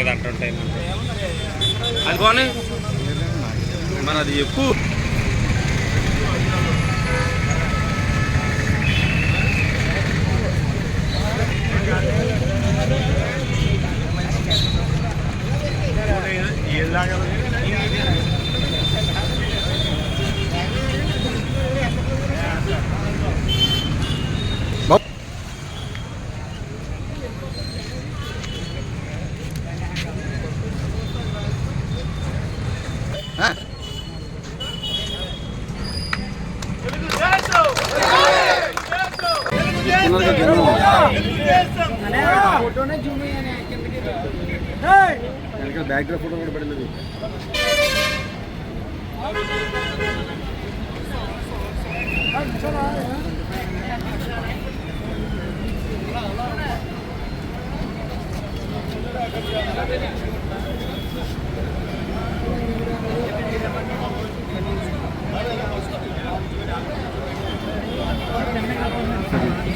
అనేది అంటుంటాయి అంటుంటే అది బాగుంది మరి అది చెప్పు బ్యాక్ డ్రాప్ ఫోటో కూడా పడింది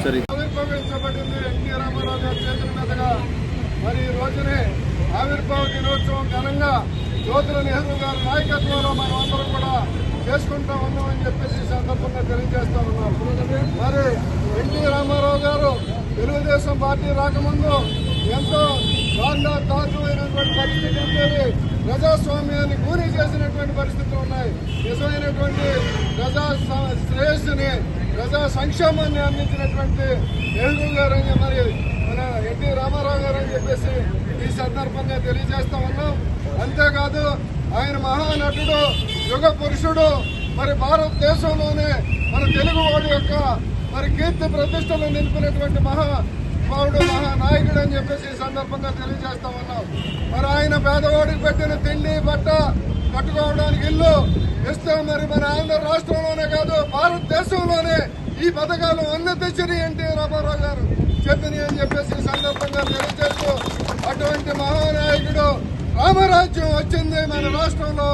సరే ఆవిర్భావ దినోత్సవం ఘనంగా జ్యోతుల నెహ్రూ గారి నాయకత్వంలో మనం అందరం కూడా చేసుకుంటా ఉన్నామని చెప్పేసి ఈ సందర్భంగా తెలియజేస్తా ఉన్నాం. మరి ఎన్టీ రామారావు గారు తెలుగుదేశం పార్టీ రాకముందు ఎంతో దారుణ దారుణమైనటువంటి పరిస్థితి ఉండేది. ప్రజాస్వామ్యాన్ని కూనీ చేసినటువంటి పరిస్థితులు ఉన్నాయి. నిజమైనటువంటి ప్రజా శ్రేయస్సుని ప్రజా సంక్షేమాన్ని అందించినటువంటి నెహ్రూ గారు అని మరి మన ఎన్టీ రామారావు గారు అని చెప్పేసి తెలియజేస్తా ఉన్నాం. అంతేకాదు ఆయన మహానటుడు యుగ పురుషుడు మరి భారతదేశంలోనే మన తెలుగువాడి యొక్క మరి కీర్తి ప్రతిష్టలు నిలిపినటువంటి మహా పౌరుడు మహానాయకుడు అని చెప్పేసి ఈ సందర్భంగా తెలియజేస్తా ఉన్నాం. మరి ఆయన పేదవాడికి పెట్టిన తిండి బట్ట కట్టుకోవడానికి ఇల్లు ఇస్తే మరి మన ఆంధ్ర రాష్ట్రంలోనే కాదు భారతదేశంలోనే ఈ పథకాలు అందతిచ్చిరి అంటే రామారావు గారు. చెప్పినాయి అని చెప్పేసి సందర్భంగా తెలియజేస్తూ అటువంటి మహానాయకుడు రామరాజ్యం వచ్చింది మన రాష్ట్రంలో.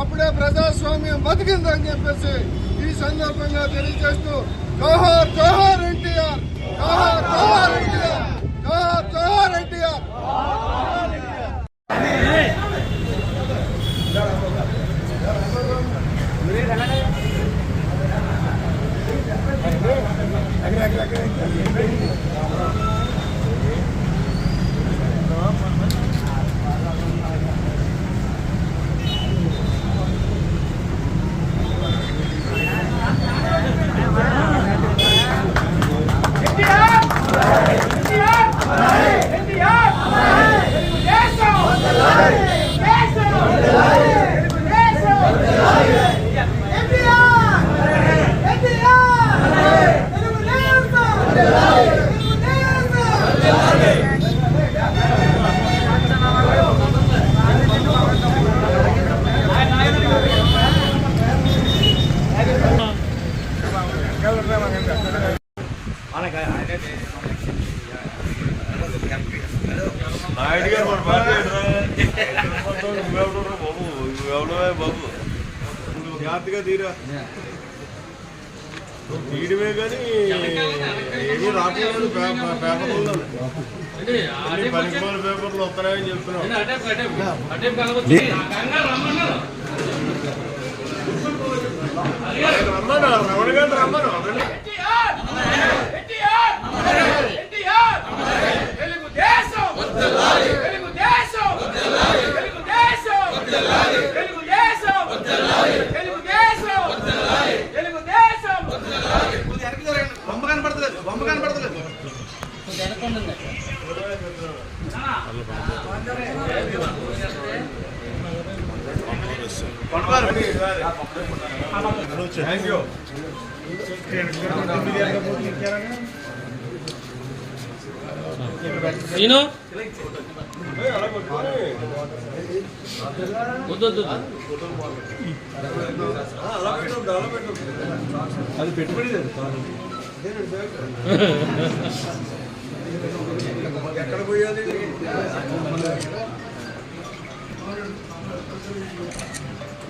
అప్పుడే ప్రజాస్వామ్యం బతికిందని చెప్పేసి ఈ సందర్భంగా తెలియజేస్తూ జోహార్ జోహార్ ఎన్టీఆర్ జోహార్ జోహార్ ఎన్టీఆర్ జోహార్ జోహార్ la que నాయుడు గారు మన బాబు నువ్వెవడమే బాబు నువ్వు జాగ్రత్తగా తీరా తీయడమే కానీ ఏమీ పే- పేపర్లో పేపర్లు వస్తున్నాయని చెప్తున్నావు Mano, la mano, la mano, la mano, la mano, la mano, mano, la mano, mano, అది పెట్టుబడి ఎక్కడ పోయాలి?